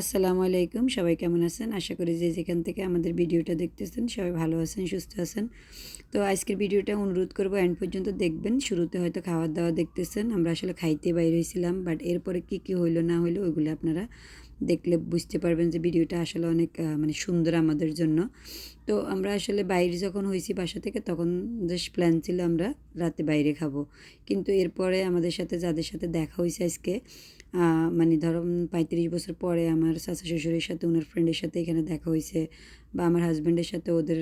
আসসালামু আলাইকুম। সবাই কেমন আছেন? আশা করি যে যেখান থেকে আমাদের ভিডিওটা দেখতেছেন, সবাই ভালো আছেন, সুস্থ আছেন। তো আজকের ভিডিওটা অনুরোধ করব, এন্ড পর্যন্ত দেখবেন। শুরুতে হয়তো খাওয়ার দাওয়া দেখতেছেন, আমরা আসলে খাইতে বাইরে হয়েছিলাম, বাট এরপরে কি কি হইল না হইল ওইগুলো আপনারা দেখলে বুঝতে পারবেন যে ভিডিওটা আসলে অনেক মানে সুন্দর আমাদের জন্য। তো আমরা আসলে বাইরে যখন হয়েছি বাসা থেকে, তখন জাস্ট প্ল্যান ছিল আমরা রাতে বাইরে খাব। কিন্তু এরপরে আমাদের সাথে, যাদের সাথে দেখা হয়েছে আজকে মানে ধরো পঁয়ত্রিশ বছর পরে আমার শাশু শ্বশুরের সাথে ওনার ফ্রেন্ডের সাথে এখানে দেখা হয়েছে বা আমার হাজব্যান্ডের সাথে, ওদের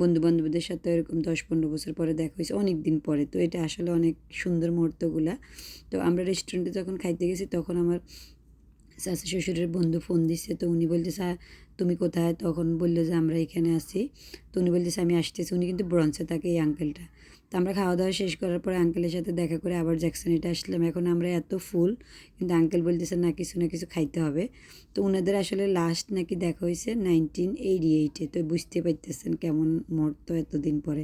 বন্ধু বান্ধবদের সাথে এরকম দশ পনেরো বছর পরে দেখা হয়েছে অনেক দিন পরে। তো এটা আসলে অনেক সুন্দর মুহূর্তগুলা। তো আমরা রেস্টুরেন্টে যখন খাইতে গেছি, তখন আমার শাশু শ্বশুরের বন্ধু ফোন দিচ্ছে তো উনি বলতেছে "আ, তুমি কোথায়? তখন বলল যে, আমরা এখানে আছি। তো উনি বলতেছে, আমি আসতেছি। উনি কিন্তু ব্রঞ্চে থাকে এই আঙ্কেলটা তো আমরা খাওয়া দাওয়া শেষ করার পরে আঙ্কেলের সাথে দেখা করে আবার জ্যাকসনিটা আসলাম। এখন আমরা এত ফুল কিন্তু আঙ্কেল বলতেছে, না, কিছু না, কিছু খাইতে হবে। তো ওনাদের আসলে লাস্ট নাকি দেখা হয়েছে নাইনটিন এইটি এইটে তো বুঝতে পারতেছেন কেমন মুহূর্ত এতদিন পরে।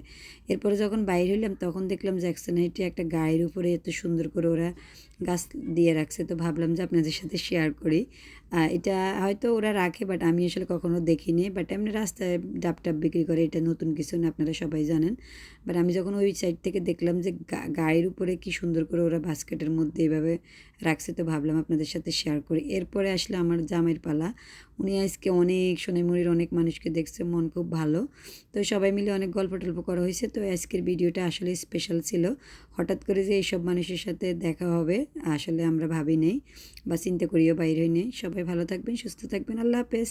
এরপরে যখন বাইরে হইলাম, তখন দেখলাম জ্যাকসন হাইটে একটা গায়ের উপরে এত সুন্দর করে ওরা গাছ দিয়ে রাখছে। তো ভাবলাম যে আপনাদের সাথে শেয়ার করি। এটা হয়তো ওরা রাখে বাট আমি আসলে কখনো দেখিনি। বাট এমনি রাস্তায় ডাব টাব বিক্রি করে, এটা নতুন কিছু না, আপনারা সবাই জানেন। বাট আমি যখন ওই সাইড থেকে দেখলাম যে গায়ের উপরে কি সুন্দর করে ওরা বাস্কেটের মধ্যে এভাবে রাখছে, তো ভাবলাম আপনাদের সাথে শেয়ার করি। এরপরে আসলে আমার জামের পালা। উনি আজকে অনেক সোনাইমুড়ির অনেক মানুষকে দেখছে, মন খুব ভালো। তো সবাই মিলে অনেক গল্প টল্প করা হয়েছে। তো আজকের ভিডিওটা আসলে স্পেশাল ছিল। হঠাৎ করে যে এইসব মানুষের সাথে দেখা হবে, আসলে আমরা ভাবি নেই বা চিন্তা করিও বাইরে নেই। সবাই ভালো থাকবেন, সুস্থ থাকবেন। আল্লাহ হাফেজ।